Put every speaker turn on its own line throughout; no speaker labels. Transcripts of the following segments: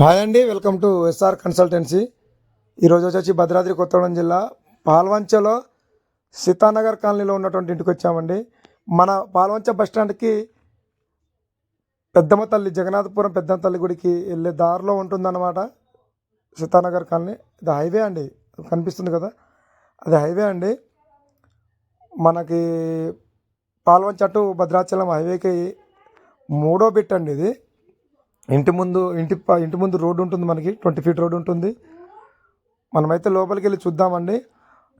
Hi అండి welcome to SR consultancy ఈరోజు వచ్చి భద్రాద్రి కొత్తగూడెం జిల్లా పాల్వంచలో సీతానగర్ కాలనీలో ఉన్నటువంటి ఇంటికి వచ్చామండి. మన పాల్వంచ బస్ స్టాండ్కి పెద్దమ్మ తల్లి జగన్నాథపురం పెద్దమ్మ తల్లి గుడికి వెళ్ళే దారిలో ఉంటుందన్నమాట సీతానగర్ కాలనీ. ఇది హైవే అండి కనిపిస్తుంది కదా. అది హైవే అండి. మనకి పాల్వంచ టు భద్రాచలం హైవేకి మూడో బిట్ అండి ఇది. ఇంటి ముందు ఇంటి ప- ఇంటి ముందు రోడ్డు ఉంటుంది మనకి ట్వంటీ ఫీట్ రోడ్డు ఉంటుంది. మనమైతే లోపలికి వెళ్ళి చూద్దామండి.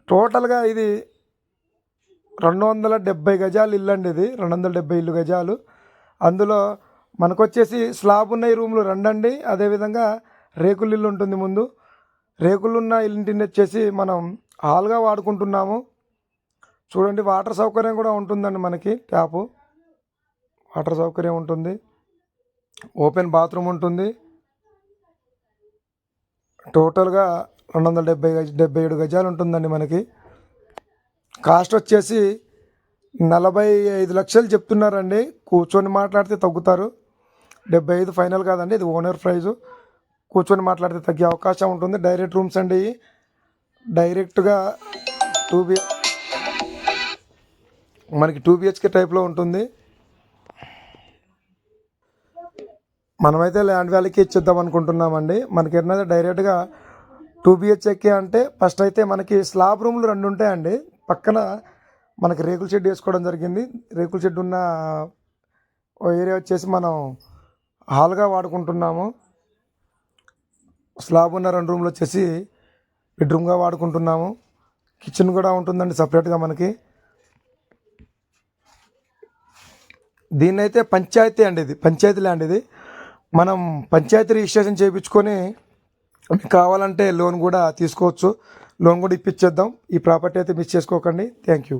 టోటల్గా ఇది రెండు వందల డెబ్బై గజాలు ఇల్లు అండి ఇది. రెండు వందల డెబ్బై ఇల్లు గజాలు. అందులో మనకు వచ్చేసి స్లాబ్ ఉన్న ఈ రూమ్లు రెండండి. అదేవిధంగా రేకుల ఇల్లు ఉంటుంది ముందు. రేకులున్న ఇంటిని వచ్చేసి మనం హాల్గా వాడుకుంటున్నాము. చూడండి వాటర్ సౌకర్యం కూడా ఉంటుందండి మనకి ట్యాపు. వాటర్ సౌకర్యం ఉంటుంది. ఓపెన్ బాత్రూమ్ ఉంటుంది. టోటల్గా రెండు వందల డెబ్బై డెబ్బై ఏడు గజాలు ఉంటుందండి మనకి. కాస్ట్ వచ్చేసి నలభై ఐదు లక్షలు చెప్తున్నారండి. కూర్చొని మాట్లాడితే తగ్గుతారు. డెబ్బై ఐదు ఫైనల్ కాదండి ఇది ఓనర్ ప్రైజు. కూర్చొని మాట్లాడితే తగ్గే అవకాశం ఉంటుంది. డైరెక్ట్ రూమ్స్ అండి డైరెక్ట్గా టూ బి మనకి టూ బిహెచ్కే టైప్లో ఉంటుంది. మనమైతే ల్యాండ్ వ్యాలీకి ఇచ్చేద్దాం అనుకుంటున్నామండి. మనకి ఏంటంటే డైరెక్ట్గా టూ బిహెచ్కే అంటే ఫస్ట్ అయితే మనకి స్లాబ్ రూమ్లు రెండు ఉంటాయండి. పక్కన మనకి రేకుల షెడ్ వేసుకోవడం జరిగింది. రేకుల షెడ్ ఉన్న ఏరియా వచ్చేసి మనం హాల్గా వాడుకుంటున్నాము. స్లాబ్ ఉన్న రెండు రూమ్లు వచ్చేసి బెడ్రూమ్గా వాడుకుంటున్నాము. కిచెన్ కూడా ఉంటుందండి సపరేట్గా మనకి. దీన్నైతే పంచాయతీ అండి ఇది. పంచాయతీ ల్యాండ్ ఇది. మనం పంచాయతీ రిజిస్ట్రేషన్ చేయించుకొని మీకు కావాలంటే లోన్ కూడా తీసుకోవచ్చు. లోన్ కూడా ఇప్పించేద్దాం. ఈ ప్రాపర్టీ అయితే మిస్ చేసుకోకండి. Thank you